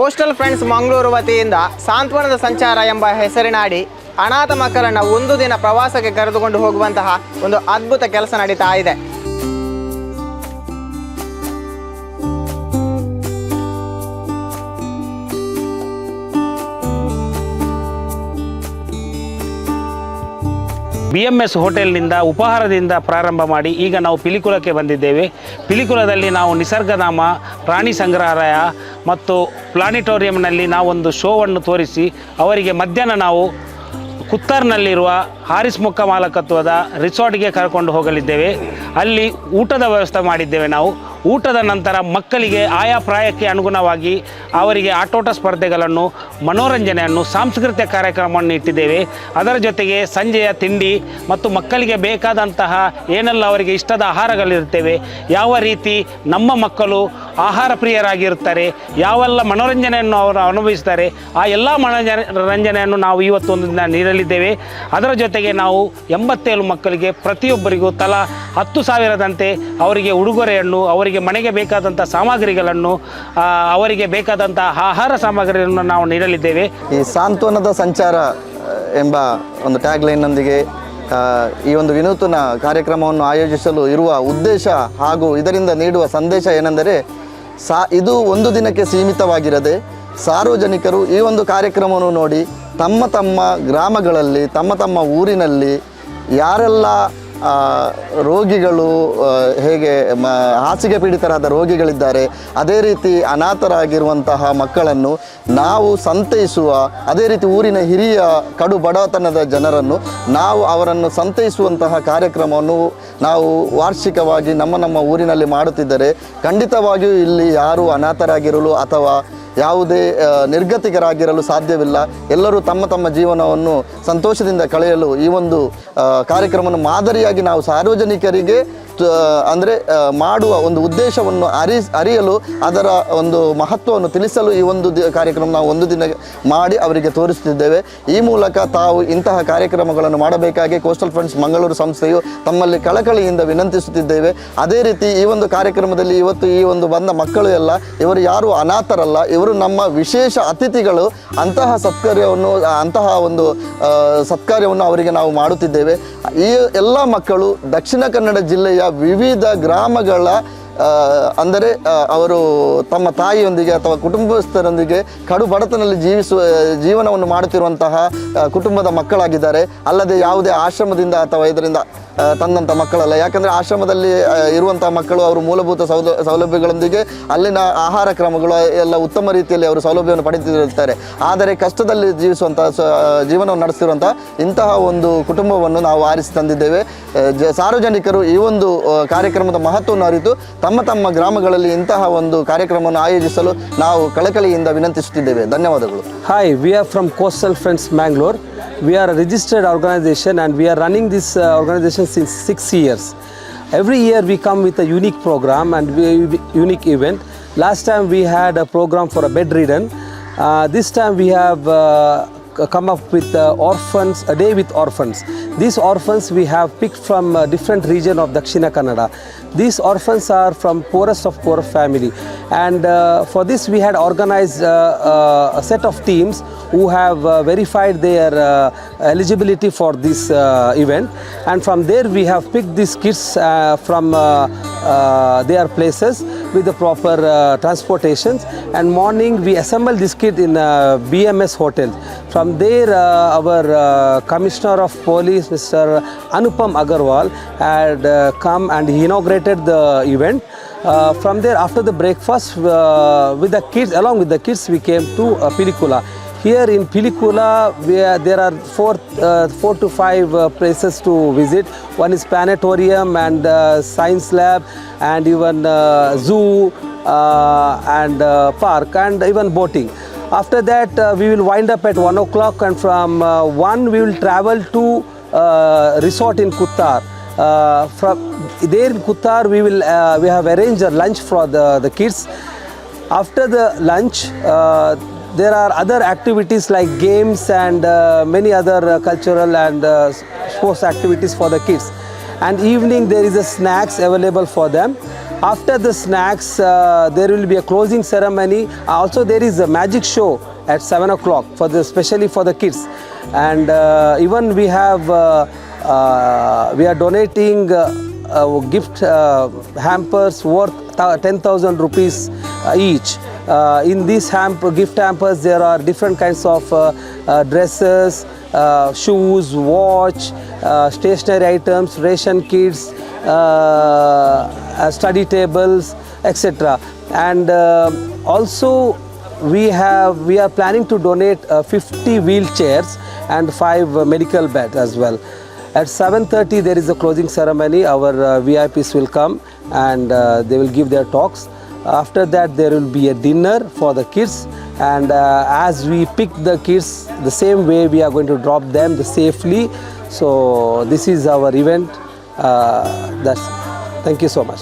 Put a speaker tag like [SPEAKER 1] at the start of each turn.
[SPEAKER 1] Coastal friends Mangaluru ವತಿಯಿಂದ ಸಾಂತ್ವನದ ಸಂಚಾರ ಎಂಬ ಹೆಸರಿನಾಡಿ ಅನಾಥ ಮಕ್ಕಳನ್ನು ಒಂದು ದಿನ ಪ್ರವಾಸಕ್ಕೆ ಕರೆದುಕೊಂಡು ಹೋಗುವಂತಹ ಒಂದು ಅದ್ಭುತ ಕೆಲಸ ನಡೀತಾ ಇದೆ.
[SPEAKER 2] ಬಿ ಎಂ ಎಸ್ ಹೋಟೆಲ್ನಿಂದ ಉಪಹಾರದಿಂದ ಪ್ರಾರಂಭ ಮಾಡಿ ಈಗ ನಾವು ಪಿಲಿಕುಲಕ್ಕೆ ಬಂದಿದ್ದೇವೆ. ಪಿಲಿಕುಲದಲ್ಲಿ ನಾವು ನಿಸರ್ಗಧಾಮ, ಪ್ರಾಣಿ ಸಂಗ್ರಹಾಲಯ ಮತ್ತು ಪ್ಲಾನಿಟೋರಿಯಂನಲ್ಲಿ ನಾವೊಂದು ಶೋವನ್ನು ತೋರಿಸಿ ಅವರಿಗೆ ಮಧ್ಯಾಹ್ನ ನಾವು ಕುತ್ತಾರ್ನಲ್ಲಿರುವ ಹಾರಿಸ್ ಮುಖ ಮಾಲಕತ್ವದ ರಿಸಾರ್ಟ್ಗೆ ಕರ್ಕೊಂಡು ಹೋಗಲಿದ್ದೇವೆ. ಅಲ್ಲಿ ಊಟದ ವ್ಯವಸ್ಥೆ ಮಾಡಿದ್ದೇವೆ ನಾವು. ಊಟದ ನಂತರ ಮಕ್ಕಳಿಗೆ ಆಯಾ ಪ್ರಾಯಕ್ಕೆ ಅನುಗುಣವಾಗಿ ಅವರಿಗೆ ಆಟೋಟ ಸ್ಪರ್ಧೆಗಳನ್ನು, ಮನೋರಂಜನೆಯನ್ನು, ಸಾಂಸ್ಕೃತಿಕ ಕಾರ್ಯಕ್ರಮವನ್ನು ಇಟ್ಟಿದ್ದೇವೆ. ಅದರ ಜೊತೆಗೆ ಸಂಜೆಯ ತಿಂಡಿ ಮತ್ತು ಮಕ್ಕಳಿಗೆ ಬೇಕಾದಂತಹ ಏನೆಲ್ಲ ಅವರಿಗೆ ಇಷ್ಟದ ಆಹಾರಗಳಿರ್ತೇವೆ ಯಾವ ರೀತಿ ನಮ್ಮ ಮಕ್ಕಳು ಆಹಾರ ಪ್ರಿಯರಾಗಿರುತ್ತಾರೆ, ಯಾವೆಲ್ಲ ಮನೋರಂಜನೆಯನ್ನು ಅವರು ಅನುಭವಿಸ್ತಾರೆ, ಆ ಎಲ್ಲ ಮನೋರಂಜನೆಯನ್ನು ನಾವು ಇವತ್ತೊಂದು ದಿನ ನೀಡಲಿದ್ದೇವೆ. ಅದರ ಜೊತೆಗೆ ನಾವು ಎಂಬತ್ತೇಳು ಮಕ್ಕಳಿಗೆ ಪ್ರತಿಯೊಬ್ಬರಿಗೂ ತಲಾ ಹತ್ತು ಸಾವಿರದಂತೆ ಅವರಿಗೆ ಉಡುಗೊರೆಯನ್ನು ಅವರಿಗೆ ಮನೆಗೆ ಬೇಕಾದಂಥ ಸಾಮಗ್ರಿಗಳನ್ನು ಅವರಿಗೆ ಬೇಕಾದಂಥ ಆಹಾರ ಸಾಮಗ್ರಿಯನ್ನು ನಾವು ನೀಡಲಿದ್ದೇವೆ.
[SPEAKER 3] ಈ ಸಾಂತ್ವನದ ಸಂಚಾರ ಎಂಬ ಒಂದು ಟ್ಯಾಗ್ಲೈನ್ನೊಂದಿಗೆ ಈ ಒಂದು ವಿನೂತನ ಕಾರ್ಯಕ್ರಮವನ್ನು ಆಯೋಜಿಸಲು ಇರುವ ಉದ್ದೇಶ ಹಾಗೂ ಇದರಿಂದ ನೀಡುವ ಸಂದೇಶ ಏನೆಂದರೆ, ಸಾ, ಇದು ಒಂದು ದಿನಕ್ಕೆ ಸೀಮಿತವಾಗಿರದೆ ಸಾರ್ವಜನಿಕರು ಈ ಒಂದು ಕಾರ್ಯಕ್ರಮವನ್ನು ನೋಡಿ ತಮ್ಮ ತಮ್ಮ ಗ್ರಾಮಗಳಲ್ಲಿ, ತಮ್ಮ ತಮ್ಮ ಊರಿನಲ್ಲಿ ಯಾರೆಲ್ಲ ರೋಗಿಗಳು ಹೇಗೆ ಮ, ಹಾಸಿಗೆ ಪೀಡಿತರಾದ ರೋಗಿಗಳಿದ್ದಾರೆ, ಅದೇ ರೀತಿ ಅನಾಥರಾಗಿರುವಂತಹ ಮಕ್ಕಳನ್ನು ನಾವು ಸಂತೈಸುವ, ಅದೇ ರೀತಿ ಊರಿನ ಹಿರಿಯ ಕಡು ಬಡತನದ ಜನರನ್ನು ನಾವು ಅವರನ್ನು ಸಂತೈಸುವಂತಹ ಕಾರ್ಯಕ್ರಮವನ್ನು ನಾವು ವಾರ್ಷಿಕವಾಗಿ ನಮ್ಮ ನಮ್ಮ ಊರಿನಲ್ಲಿ ಮಾಡುತ್ತಿದ್ದರೆ ಖಂಡಿತವಾಗಿಯೂ ಇಲ್ಲಿ ಯಾರು ಅನಾಥರಾಗಿರಲು ಅಥವಾ ಯಾವುದೇ ನಿರ್ಗತಿಕರಾಗಿರಲು ಸಾಧ್ಯವಿಲ್ಲ. ಎಲ್ಲರೂ ತಮ್ಮ ತಮ್ಮ ಜೀವನವನ್ನು ಸಂತೋಷದಿಂದ ಕಳೆಯಲು ಈ ಒಂದು ಕಾರ್ಯಕ್ರಮವನ್ನು ಮಾದರಿಯಾಗಿ ನಾವು ಸಾರ್ವಜನಿಕರಿಗೆ ಅಂದರೆ ಮಾಡುವ ಒಂದು ಉದ್ದೇಶವನ್ನು ಅರಿ, ಅರಿಯಲು ಅದರ ಒಂದು ಮಹತ್ವವನ್ನು ತಿಳಿಸಲು ಈ ಒಂದು ಕಾರ್ಯಕ್ರಮ ನಾವು ಒಂದು ದಿನ ಮಾಡಿ ಅವರಿಗೆ ತೋರಿಸುತ್ತಿದ್ದೇವೆ. ಈ ಮೂಲಕ ತಾವು ಇಂತಹ ಕಾರ್ಯಕ್ರಮಗಳನ್ನು ಮಾಡಬೇಕಾಗಿ ಕೋಸ್ಟಲ್ ಫ್ರೆಂಡ್ಸ್ ಮಂಗಳೂರು ಸಂಸ್ಥೆಯು ತಮ್ಮಲ್ಲಿ ಕಳಕಳಿಯಿಂದ ವಿನಂತಿಸುತ್ತಿದ್ದೇವೆ. ಅದೇ ರೀತಿ ಈ ಒಂದು ಕಾರ್ಯಕ್ರಮದಲ್ಲಿ ಇವತ್ತು ಈ ಒಂದು ಬಂದ ಮಕ್ಕಳು ಎಲ್ಲ, ಇವರು ಯಾರು ಅನಾಥರಲ್ಲ, ಇವರು ನಮ್ಮ ವಿಶೇಷ ಅತಿಥಿಗಳು, ಅಂತಹ ಸತ್ಕಾರ್ಯವನ್ನು ಅಂತಹ ಒಂದು ಸತ್ಕಾರ್ಯವನ್ನು ಅವರಿಗೆ ನಾವು ಮಾಡುತ್ತಿದ್ದೇವೆ. ಈ ಎಲ್ಲ ಮಕ್ಕಳು ದಕ್ಷಿಣ ಕನ್ನಡ ಜಿಲ್ಲೆಯ ವಿವಿಧ ಗ್ರಾಮಗಳ ಅಂದರೆ ಅವರು ತಮ್ಮ ತಾಯಿಯೊಂದಿಗೆ ಅಥವಾ ಕುಟುಂಬಸ್ಥರೊಂದಿಗೆ ಕಡು ಬಡತನಲ್ಲಿ ಜೀವಿಸುವ ಜೀವನವನ್ನು ಮಾಡುತ್ತಿರುವಂತಹ ಕುಟುಂಬದ ಮಕ್ಕಳಾಗಿದ್ದಾರೆ. ಅಲ್ಲದೆ ಯಾವುದೇ ಆಶ್ರಮದಿಂದ ಅಥವಾ ಇದರಿಂದ ತಂದಂಥ ಮಕ್ಕಳಲ್ಲ. ಯಾಕಂದರೆ ಆಶ್ರಮದಲ್ಲಿ ಇರುವಂಥ ಮಕ್ಕಳು ಅವರು ಮೂಲಭೂತ ಸೌಲ ಸೌಲಭ್ಯಗಳೊಂದಿಗೆ ಅಲ್ಲಿನ ಆಹಾರ ಕ್ರಮಗಳು ಎಲ್ಲ ಉತ್ತಮ ರೀತಿಯಲ್ಲಿ ಅವರು ಸೌಲಭ್ಯವನ್ನು ಪಡೆದಿರುತ್ತಾರೆ. ಆದರೆ ಕಷ್ಟದಲ್ಲಿ ಜೀವಿಸುವಂತಹ ಸ- ಜೀವನವನ್ನು ನಡೆಸಿರುವಂಥ ಇಂತಹ ಒಂದು ಕುಟುಂಬವನ್ನು ನಾವು ಆರಿಸಿ ತಂದಿದ್ದೇವೆ. ಸಾರ್ವಜನಿಕರು ಈ ಒಂದು ಕಾರ್ಯಕ್ರಮದ ಮಹತ್ವವನ್ನು ಅರಿತು ತಮ್ಮ ತಮ್ಮ ಗ್ರಾಮಗಳಲ್ಲಿ ಇಂತಹ ಒಂದು ಕಾರ್ಯಕ್ರಮವನ್ನು ಆಯೋಜಿಸಲು ನಾವು ಕಳಕಳಿಯಿಂದ ವಿನಂತಿಸುತ್ತಿದ್ದೇವೆ ಧನ್ಯವಾದಗಳು
[SPEAKER 4] hi we are from coastal friends Mangalore we are registered organisation and we are running this organisation since six years every we come with a unique program and we, unique event. Last time we had a program for a bedridden. Uh, this time we have uh, come up with uh, orphans, a day with orphans. These orphans we have picked from a different region of Dakshina Kannada. These orphans are from poorest of poor family, and uh, for this we had organized uh, uh, a set of teams who have uh, verified their uh, eligibility for this uh, event, and from there we have picked these kids uh, from uh, uh, their places with the proper uh, transportations. And morning we assemble this kid in uh, BMS hotel. From there, uh, our uh, commissioner of police, Mr. Anupam Agarwal, had uh, come and he inaugurated the event. Uh, from there, after the breakfast, uh, with the kids, along with the kids, we came to uh, Pilikula. Here in Pilikula, there are four, uh, four to five uh, places to visit. One is planetarium and uh, science lab, and even uh, zoo uh, and uh, park, and even boating. After that, uh, we will wind up at one o'clock, and from uh, one we will travel to uh, resort in Kuttar. Uh, from there in Kuttar, we will uh, we have arranged a lunch for the, the kids. After the lunch, uh, there are other activities like games and uh, many other uh, cultural and uh, sports activities for the kids. And evening there is a snacks available for them. After the snacks, uh, there will be a closing ceremony. Also, there is a magic show at seven o'clock for the especially for the kids, and uh, even we have uh, uh, we are donating. Uh, uh, gift uh, hampers worth 10,000 rupees each. Uh, in these gift hampers, there are different kinds of uh, uh, dresses, shoes, watch, stationery items, ration kits, study tables, etc. And also, we have we are planning to donate uh, 50 wheelchairs and five uh, medical beds as well. At 7:30 there is a closing ceremony. Our uh, VIPs will come and they will give their talks. After that there will be a dinner for the kids and uh, as we pick the kids the same way we are going to drop them the safely. So this is our event. Uh, that's thank you so much.